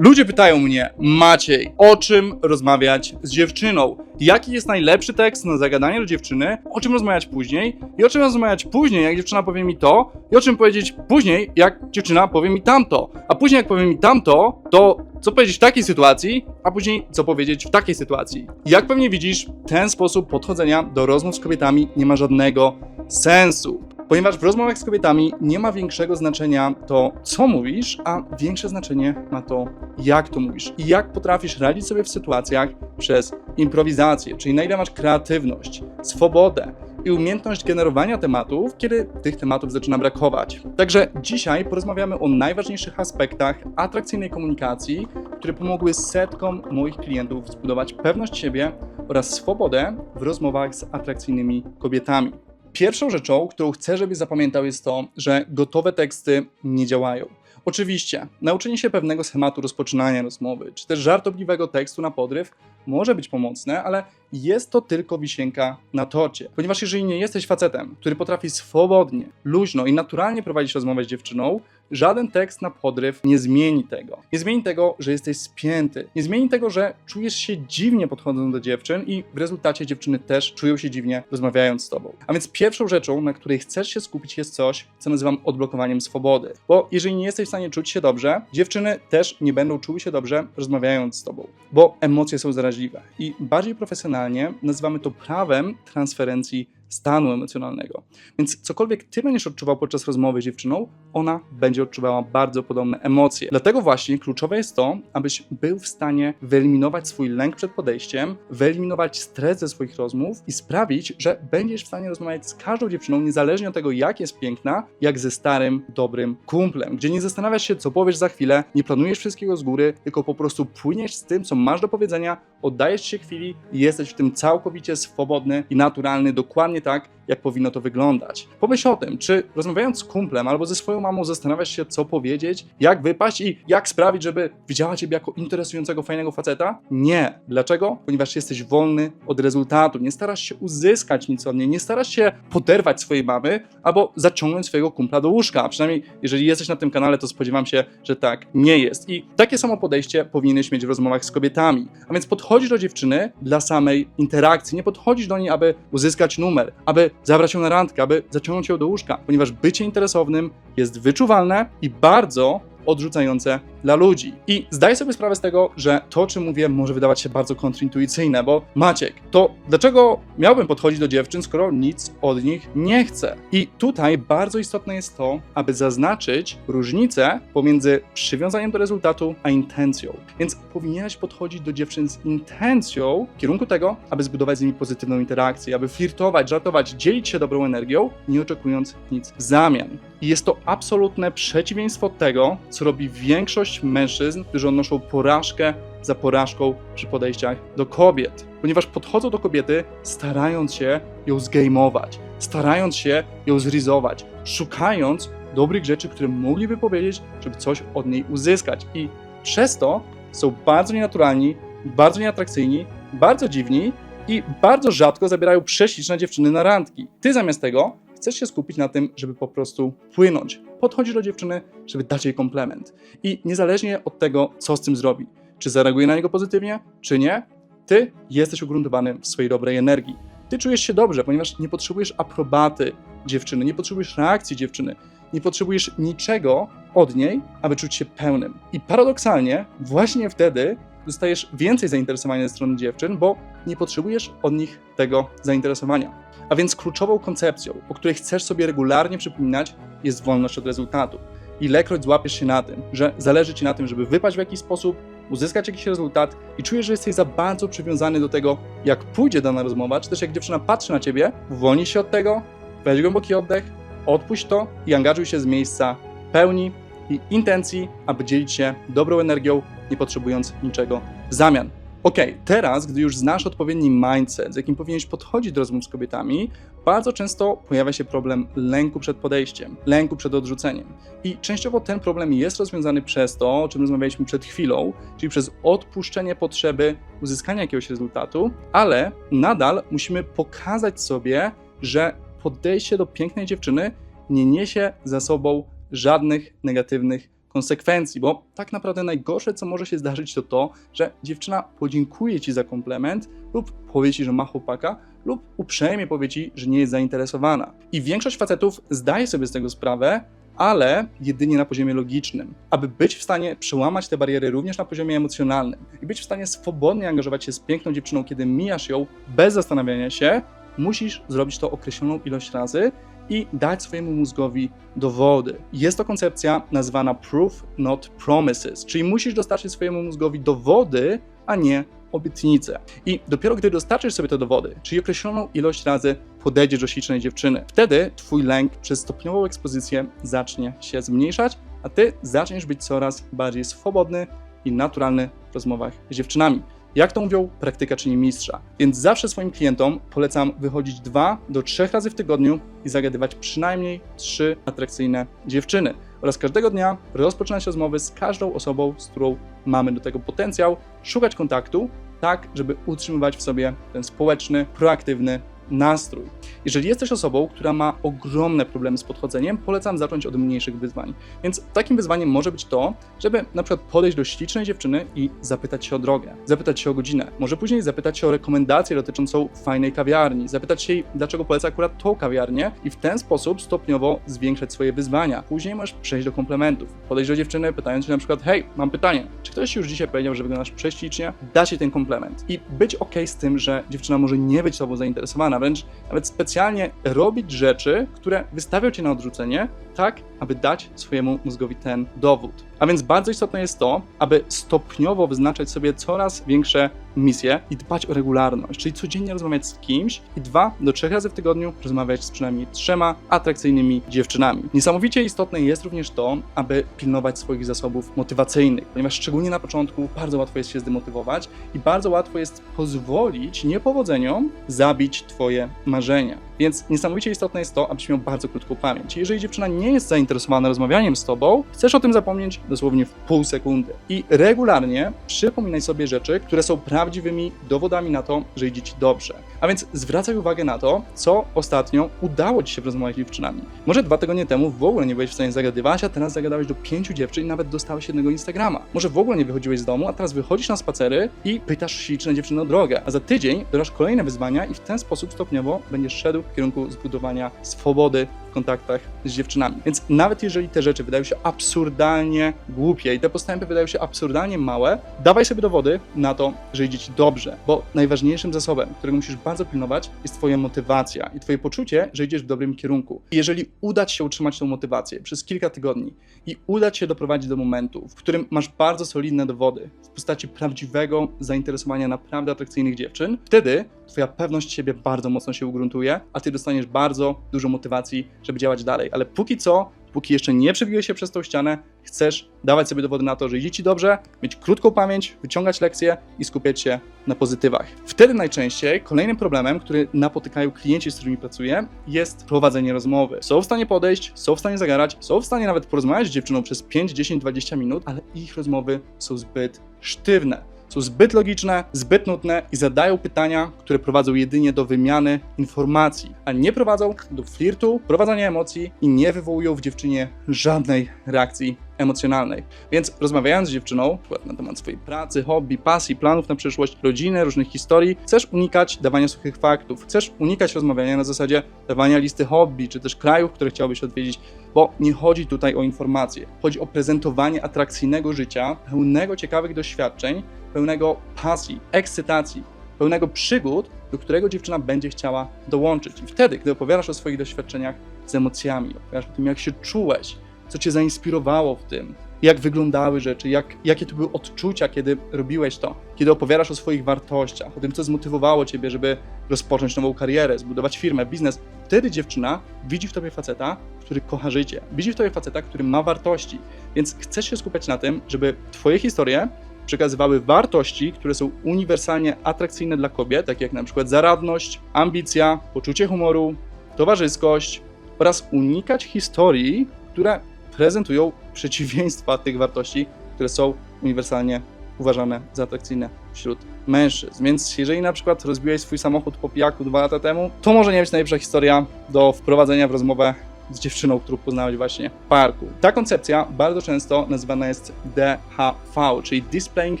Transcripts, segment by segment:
Ludzie pytają mnie, Maciej, o czym rozmawiać z dziewczyną? Jaki jest najlepszy tekst na zagadanie do dziewczyny? O czym rozmawiać później? I o czym rozmawiać później, jak dziewczyna powie mi to? I o czym powiedzieć później, jak dziewczyna powie mi tamto? A później, jak powie mi tamto, to co powiedzieć w takiej sytuacji, a później co powiedzieć w takiej sytuacji? Jak pewnie widzisz, ten sposób podchodzenia do rozmów z kobietami nie ma żadnego sensu. Ponieważ w rozmowach z kobietami nie ma większego znaczenia to, co mówisz, a większe znaczenie ma to, jak to mówisz i jak potrafisz radzić sobie w sytuacjach przez improwizację, czyli na ile masz kreatywność, swobodę i umiejętność generowania tematów, kiedy tych tematów zaczyna brakować. Także dzisiaj porozmawiamy o najważniejszych aspektach atrakcyjnej komunikacji, które pomogły setkom moich klientów zbudować pewność siebie oraz swobodę w rozmowach z atrakcyjnymi kobietami. Pierwszą rzeczą, którą chcę, żebyś zapamiętał, jest to, że gotowe teksty nie działają. Oczywiście, nauczenie się pewnego schematu rozpoczynania rozmowy, czy też żartobliwego tekstu na podryw może być pomocne, ale jest to tylko wisienka na torcie. Ponieważ jeżeli nie jesteś facetem, który potrafi swobodnie, luźno i naturalnie prowadzić rozmowę z dziewczyną, żaden tekst na podryw nie zmieni tego. Nie zmieni tego, że jesteś spięty. Nie zmieni tego, że czujesz się dziwnie podchodząc do dziewczyn i w rezultacie dziewczyny też czują się dziwnie rozmawiając z tobą. A więc pierwszą rzeczą, na której chcesz się skupić jest coś, co nazywam odblokowaniem swobody. Bo jeżeli nie jesteś w stanie czuć się dobrze, dziewczyny też nie będą czuły się dobrze rozmawiając z tobą. Bo emocje są zaraźliwe. I bardziej profesjonalnie nazywamy to prawem transferencji stanu emocjonalnego. Więc cokolwiek ty będziesz odczuwał podczas rozmowy z dziewczyną, ona będzie odczuwała bardzo podobne emocje. Dlatego właśnie kluczowe jest to, abyś był w stanie wyeliminować swój lęk przed podejściem, wyeliminować stres ze swoich rozmów i sprawić, że będziesz w stanie rozmawiać z każdą dziewczyną, niezależnie od tego, jak jest piękna, jak ze starym, dobrym kumplem, gdzie nie zastanawiasz się, co powiesz za chwilę, nie planujesz wszystkiego z góry, tylko po prostu płyniesz z tym, co masz do powiedzenia, oddajesz się chwili i jesteś w tym całkowicie swobodny i naturalny, dokładnie tak, jak powinno to wyglądać. Pomyśl o tym, czy rozmawiając z kumplem albo ze swoją mamą zastanawiasz się, co powiedzieć, jak wypaść i jak sprawić, żeby widziała ciebie jako interesującego, fajnego faceta? Nie. Dlaczego? Ponieważ jesteś wolny od rezultatu. Nie starasz się uzyskać nic od niej, nie starasz się poderwać swojej mamy albo zaciągnąć swojego kumpla do łóżka. Przynajmniej jeżeli jesteś na tym kanale, to spodziewam się, że tak nie jest. I takie samo podejście powinieneś mieć w rozmowach z kobietami. A więc podchodzisz do dziewczyny dla samej interakcji. Nie podchodzisz do niej, aby uzyskać numer, aby zabrać ją na randkę, aby zaciągnąć ją do łóżka, ponieważ bycie interesownym jest wyczuwalne i bardzo odrzucające dla ludzi. I zdaję sobie sprawę z tego, że to, czym mówię, może wydawać się bardzo kontrintuicyjne, bo Maciek, to dlaczego miałbym podchodzić do dziewczyn, skoro nic od nich nie chcę? I tutaj bardzo istotne jest to, aby zaznaczyć różnicę pomiędzy przywiązaniem do rezultatu a intencją. Więc powinieneś podchodzić do dziewczyn z intencją w kierunku tego, aby zbudować z nimi pozytywną interakcję, aby flirtować, żartować, dzielić się dobrą energią, nie oczekując nic w zamian. I jest to absolutne przeciwieństwo tego, co robi większość mężczyzn, którzy odnoszą porażkę za porażką przy podejściach do kobiet. Ponieważ podchodzą do kobiety, starając się ją zgejmować, starając się ją zrizować, szukając dobrych rzeczy, które mogliby powiedzieć, żeby coś od niej uzyskać. I przez to są bardzo nienaturalni, bardzo nieatrakcyjni, bardzo dziwni i bardzo rzadko zabierają prześliczne dziewczyny na randki. Ty zamiast tego chcesz się skupić na tym, żeby po prostu płynąć. Podchodzisz do dziewczyny, żeby dać jej komplement. I niezależnie od tego, co z tym zrobi, czy zareaguje na niego pozytywnie, czy nie, ty jesteś ugruntowany w swojej dobrej energii. Ty czujesz się dobrze, ponieważ nie potrzebujesz aprobaty dziewczyny, nie potrzebujesz reakcji dziewczyny, nie potrzebujesz niczego od niej, aby czuć się pełnym. I paradoksalnie, właśnie wtedy dostajesz więcej zainteresowania ze strony dziewczyn, bo nie potrzebujesz od nich tego zainteresowania. A więc kluczową koncepcją, o której chcesz sobie regularnie przypominać, jest wolność od rezultatu. Ilekroć złapiesz się na tym, że zależy ci na tym, żeby wypaść w jakiś sposób, uzyskać jakiś rezultat i czujesz, że jesteś za bardzo przywiązany do tego, jak pójdzie dana rozmowa, czy też jak dziewczyna patrzy na ciebie, uwolnij się od tego, weź głęboki oddech, odpuść to i angażuj się z miejsca pełni i intencji, aby dzielić się dobrą energią, nie potrzebując niczego w zamian. Ok, teraz, gdy już znasz odpowiedni mindset, z jakim powinieneś podchodzić do rozmów z kobietami, bardzo często pojawia się problem lęku przed podejściem, lęku przed odrzuceniem. I częściowo ten problem jest rozwiązany przez to, o czym rozmawialiśmy przed chwilą, czyli przez odpuszczenie potrzeby uzyskania jakiegoś rezultatu, ale nadal musimy pokazać sobie, że podejście do pięknej dziewczyny nie niesie za sobą żadnych negatywnych konsekwencji, bo tak naprawdę najgorsze, co może się zdarzyć, to to, że dziewczyna podziękuje ci za komplement lub powie ci, że ma chłopaka, lub uprzejmie powie ci, że nie jest zainteresowana. I większość facetów zdaje sobie z tego sprawę, ale jedynie na poziomie logicznym. Aby być w stanie przełamać te bariery również na poziomie emocjonalnym i być w stanie swobodnie angażować się z piękną dziewczyną, kiedy mijasz ją bez zastanawiania się, musisz zrobić to określoną ilość razy i dać swojemu mózgowi dowody. Jest to koncepcja nazywana proof, not promises, czyli musisz dostarczyć swojemu mózgowi dowody, a nie obietnice. I dopiero gdy dostarczysz sobie te dowody, czyli określoną ilość razy podejdziesz do ślicznej dziewczyny, wtedy twój lęk przez stopniową ekspozycję zacznie się zmniejszać, a ty zaczniesz być coraz bardziej swobodny i naturalny w rozmowach z dziewczynami. Jak to mówią, praktyka czyni mistrza. Więc zawsze swoim klientom polecam wychodzić dwa do trzech razy w tygodniu i zagadywać przynajmniej trzy atrakcyjne dziewczyny. Oraz każdego dnia rozpoczynać rozmowy z każdą osobą, z którą mamy do tego potencjał, szukać kontaktu, tak żeby utrzymywać w sobie ten społeczny, proaktywny nastrój. Jeżeli jesteś osobą, która ma ogromne problemy z podchodzeniem, polecam zacząć od mniejszych wyzwań. Więc takim wyzwaniem może być to, żeby na przykład podejść do ślicznej dziewczyny i zapytać się o drogę, zapytać się o godzinę, może później zapytać się o rekomendację dotyczącą fajnej kawiarni, zapytać się jej, dlaczego poleca akurat tą kawiarnię i w ten sposób stopniowo zwiększać swoje wyzwania. Później możesz przejść do komplementów, podejść do dziewczyny pytając się na przykład, hej, mam pytanie, czy ktoś już dzisiaj powiedział, że wyglądasz prześlicznie? Da ci ten komplement i być ok z tym, że dziewczyna może nie być tobą zainteresowana, wręcz nawet specjalnie robić rzeczy, które wystawią cię na odrzucenie, tak, aby dać swojemu mózgowi ten dowód. A więc bardzo istotne jest to, aby stopniowo wyznaczać sobie coraz większe misje i dbać o regularność, czyli codziennie rozmawiać z kimś i dwa do trzech razy w tygodniu rozmawiać z przynajmniej trzema atrakcyjnymi dziewczynami. Niesamowicie istotne jest również to, aby pilnować swoich zasobów motywacyjnych, ponieważ szczególnie na początku bardzo łatwo jest się zdemotywować i bardzo łatwo jest pozwolić niepowodzeniom zabić Twoje marzenia. Więc niesamowicie istotne jest to, abyś miał bardzo krótką pamięć. Jeżeli dziewczyna nie jest zainteresowana rozmawianiem z tobą, chcesz o tym zapomnieć dosłownie w pół sekundy. I regularnie przypominaj sobie rzeczy, które są prawdziwymi dowodami na to, że idzie ci dobrze. A więc zwracaj uwagę na to, co ostatnio udało ci się w rozmowach z dziewczynami. Może dwa tygodnie temu w ogóle nie byłeś w stanie zagadywać, a teraz zagadałeś do pięciu dziewczyn i nawet dostałeś jednego Instagrama. Może w ogóle nie wychodziłeś z domu, a teraz wychodzisz na spacery i pytasz śliczne dziewczyny o drogę. A za tydzień dodasz kolejne wyzwania i w ten sposób stopniowo będziesz szedł w kierunku zbudowania swobody w kontaktach z dziewczynami. Więc nawet jeżeli te rzeczy wydają się absurdalnie głupie i te postępy wydają się absurdalnie małe, dawaj sobie dowody na to, że idzie ci dobrze, bo najważniejszym zasobem, którego musisz bardzo pilnować, jest twoja motywacja i twoje poczucie, że idziesz w dobrym kierunku. Jeżeli uda ci się utrzymać tą motywację przez kilka tygodni i uda ci się doprowadzić do momentu, w którym masz bardzo solidne dowody w postaci prawdziwego zainteresowania naprawdę atrakcyjnych dziewczyn, wtedy twoja pewność siebie bardzo mocno się ugruntuje, a ty dostaniesz bardzo dużo motywacji, żeby działać dalej. Ale póki co, póki jeszcze nie przebiłeś się przez tą ścianę, chcesz dawać sobie dowody na to, że idzie ci dobrze, mieć krótką pamięć, wyciągać lekcje i skupiać się na pozytywach. Wtedy najczęściej kolejnym problemem, który napotykają klienci, z którymi pracuję, jest prowadzenie rozmowy. Są w stanie podejść, są w stanie zagarać, są w stanie nawet porozmawiać z dziewczyną przez 5, 10, 20 minut, ale ich rozmowy są zbyt sztywne są zbyt logiczne, zbyt nudne i zadają pytania, które prowadzą jedynie do wymiany informacji, a nie prowadzą do flirtu, prowadzenia emocji i nie wywołują w dziewczynie żadnej reakcji emocjonalnej. Więc rozmawiając z dziewczyną na temat swojej pracy, hobby, pasji, planów na przyszłość, rodziny, różnych historii, chcesz unikać dawania suchych faktów, chcesz unikać rozmawiania na zasadzie dawania listy hobby, czy też krajów, które chciałbyś odwiedzić, bo nie chodzi tutaj o informacje. Chodzi o prezentowanie atrakcyjnego życia, pełnego ciekawych doświadczeń, pełnego pasji, ekscytacji, pełnego przygód, do którego dziewczyna będzie chciała dołączyć. I wtedy, gdy opowiadasz o swoich doświadczeniach z emocjami, opowiadasz o tym, jak się czułeś, co cię zainspirowało w tym, jak wyglądały rzeczy, jak, jakie to były odczucia, kiedy robiłeś to, kiedy opowiadasz o swoich wartościach, o tym, co zmotywowało ciebie, żeby rozpocząć nową karierę, zbudować firmę, biznes. Wtedy dziewczyna widzi w tobie faceta, który kocha życie, widzi w tobie faceta, który ma wartości, więc chcesz się skupiać na tym, żeby twoje historie przekazywały wartości, które są uniwersalnie atrakcyjne dla kobiet, takie jak przykład zaradność, ambicja, poczucie humoru, towarzyskość oraz unikać historii, które prezentują przeciwieństwa tych wartości, które są uniwersalnie uważane za atrakcyjne wśród mężczyzn. Więc jeżeli na przykład rozbiłeś swój samochód po pijaku dwa lata temu, to może nie być najlepsza historia do wprowadzenia w rozmowę z dziewczyną, którą poznałeś właśnie w parku. Ta koncepcja bardzo często nazywana jest DHV, czyli Displaying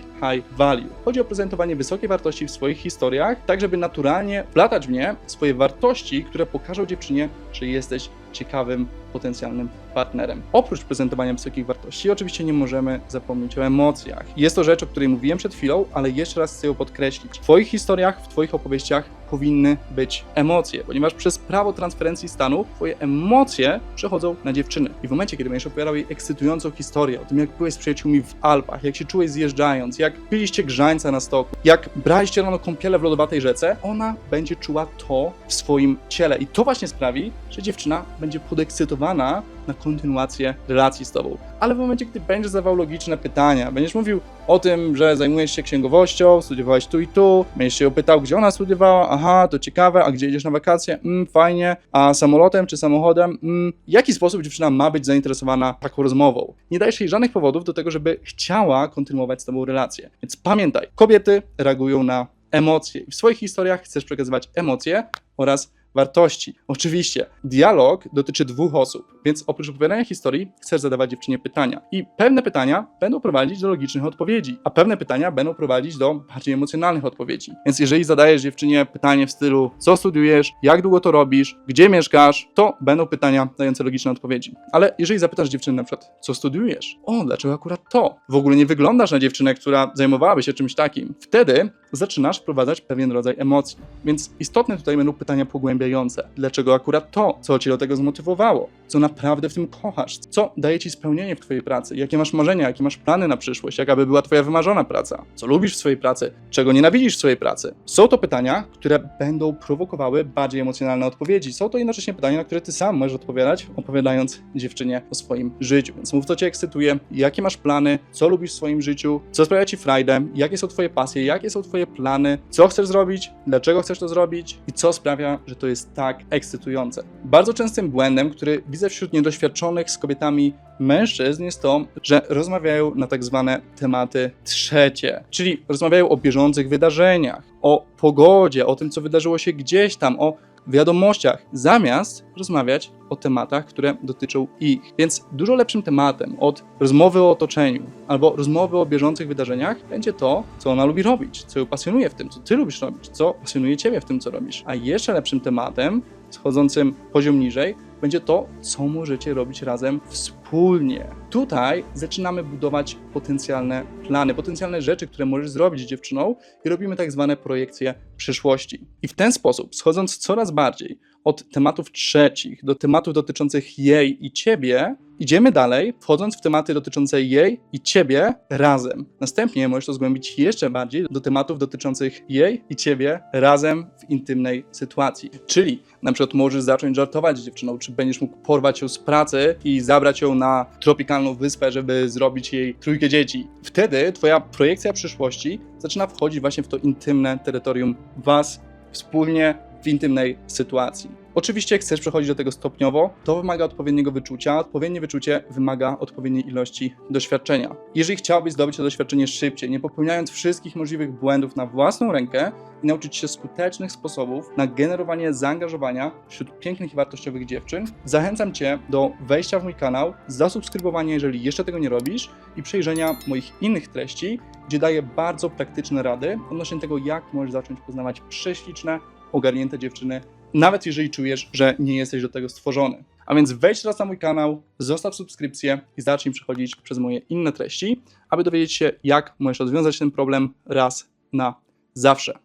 High Value. Chodzi o prezentowanie wysokiej wartości w swoich historiach, tak żeby naturalnie wplatać w nie swoje wartości, które pokażą dziewczynie, że jesteś ciekawym, potencjalnym partnerem. Oprócz prezentowania wysokich wartości, oczywiście nie możemy zapomnieć o emocjach. Jest to rzecz, o której mówiłem przed chwilą, ale jeszcze raz chcę ją podkreślić. W Twoich historiach, w Twoich opowieściach powinny być emocje, ponieważ przez prawo transferencji stanu Twoje emocje przechodzą na dziewczyny. I w momencie, kiedy będziesz opowiadał jej ekscytującą historię o tym, jak byłeś z przyjaciółmi w Alpach, jak się czułeś zjeżdżając, jak piliście grzańca na stoku, jak braliście rano kąpiele w lodowatej rzece, ona będzie czuła to w swoim ciele. I to właśnie sprawi, że dziewczyna będzie podekscytowana na kontynuację relacji z tobą. Ale w momencie, gdy będziesz zadawał logiczne pytania, będziesz mówił o tym, że zajmujesz się księgowością, studiowałeś tu i tu, będziesz się pytał, gdzie ona studiowała, aha, to ciekawe, a gdzie idziesz na wakacje, mm, fajnie, a samolotem czy samochodem, mm, w jaki sposób dziewczyna ma być zainteresowana taką rozmową? Nie dajesz jej żadnych powodów do tego, żeby chciała kontynuować z tobą relację. Więc pamiętaj, kobiety reagują na emocje i w swoich historiach chcesz przekazywać emocje oraz wartości. Oczywiście, dialog dotyczy dwóch osób, więc oprócz opowiadania historii chcesz zadawać dziewczynie pytania. I pewne pytania będą prowadzić do logicznych odpowiedzi, a pewne pytania będą prowadzić do bardziej emocjonalnych odpowiedzi. Więc jeżeli zadajesz dziewczynie pytanie w stylu co studiujesz, jak długo to robisz, gdzie mieszkasz, to będą pytania dające logiczne odpowiedzi. Ale jeżeli zapytasz dziewczynę na przykład co studiujesz, o, dlaczego akurat to? W ogóle nie wyglądasz na dziewczynę, która zajmowałaby się czymś takim. Wtedy zaczynasz wprowadzać pewien rodzaj emocji. Więc istotne tutaj będą pytania pogłębiające. Dlaczego akurat to? Co cię do tego zmotywowało? Co naprawdę w tym kochasz? Co daje ci spełnienie w twojej pracy? Jakie masz marzenia? Jakie masz plany na przyszłość? Jaka by była twoja wymarzona praca? Co lubisz w swojej pracy? Czego nienawidzisz w swojej pracy? Są to pytania, które będą prowokowały bardziej emocjonalne odpowiedzi. Są to jednocześnie pytania, na które ty sam możesz odpowiadać, opowiadając dziewczynie o swoim życiu. Więc mów, co cię ekscytuje, jakie masz plany, co lubisz w swoim życiu, co sprawia ci frajdę, jakie są twoje pasje, jakie są twoje plany, co chcesz zrobić, dlaczego chcesz to zrobić i co sprawia, że to jest tak ekscytujące. Bardzo częstym błędem, który widzę wśród niedoświadczonych z kobietami mężczyzn jest to, że rozmawiają na tak zwane tematy trzecie, czyli rozmawiają o bieżących wydarzeniach, o pogodzie, o tym, co wydarzyło się gdzieś tam, o wiadomościach, zamiast rozmawiać o tematach, które dotyczą ich. Więc dużo lepszym tematem od rozmowy o otoczeniu albo rozmowy o bieżących wydarzeniach będzie to, co ona lubi robić, co ją pasjonuje w tym, co ty lubisz robić, co pasjonuje ciebie w tym, co robisz. A jeszcze lepszym tematem, schodzącym poziom niżej, będzie to, co możecie robić razem wspólnie. Tutaj zaczynamy budować potencjalne plany, potencjalne rzeczy, które możesz zrobić z dziewczyną i robimy tak zwane projekcje przyszłości. I w ten sposób, schodząc coraz bardziej od tematów trzecich do tematów dotyczących jej i ciebie, idziemy dalej, wchodząc w tematy dotyczące jej i ciebie razem. Następnie możesz to zgłębić jeszcze bardziej do tematów dotyczących jej i ciebie razem w intymnej sytuacji. Czyli na przykład możesz zacząć żartować z dziewczyną, czy będziesz mógł porwać ją z pracy i zabrać ją na tropikalną wyspę, żeby zrobić jej trójkę dzieci. Wtedy twoja projekcja przyszłości zaczyna wchodzić właśnie w to intymne terytorium was wspólnie w intymnej sytuacji. Oczywiście chcesz przechodzić do tego stopniowo, to wymaga odpowiedniego wyczucia, odpowiednie wyczucie wymaga odpowiedniej ilości doświadczenia. Jeżeli chciałbyś zdobyć to doświadczenie szybciej, nie popełniając wszystkich możliwych błędów na własną rękę i nauczyć się skutecznych sposobów na generowanie zaangażowania wśród pięknych i wartościowych dziewczyn, zachęcam Cię do wejścia w mój kanał, zasubskrybowania, jeżeli jeszcze tego nie robisz i przejrzenia moich innych treści, gdzie daję bardzo praktyczne rady odnośnie tego, jak możesz zacząć poznawać prześliczne, ogarnięte dziewczyny, nawet jeżeli czujesz, że nie jesteś do tego stworzony. A więc wejdź teraz na mój kanał, zostaw subskrypcję i zacznij przechodzić przez moje inne treści, aby dowiedzieć się, jak możesz rozwiązać ten problem raz na zawsze.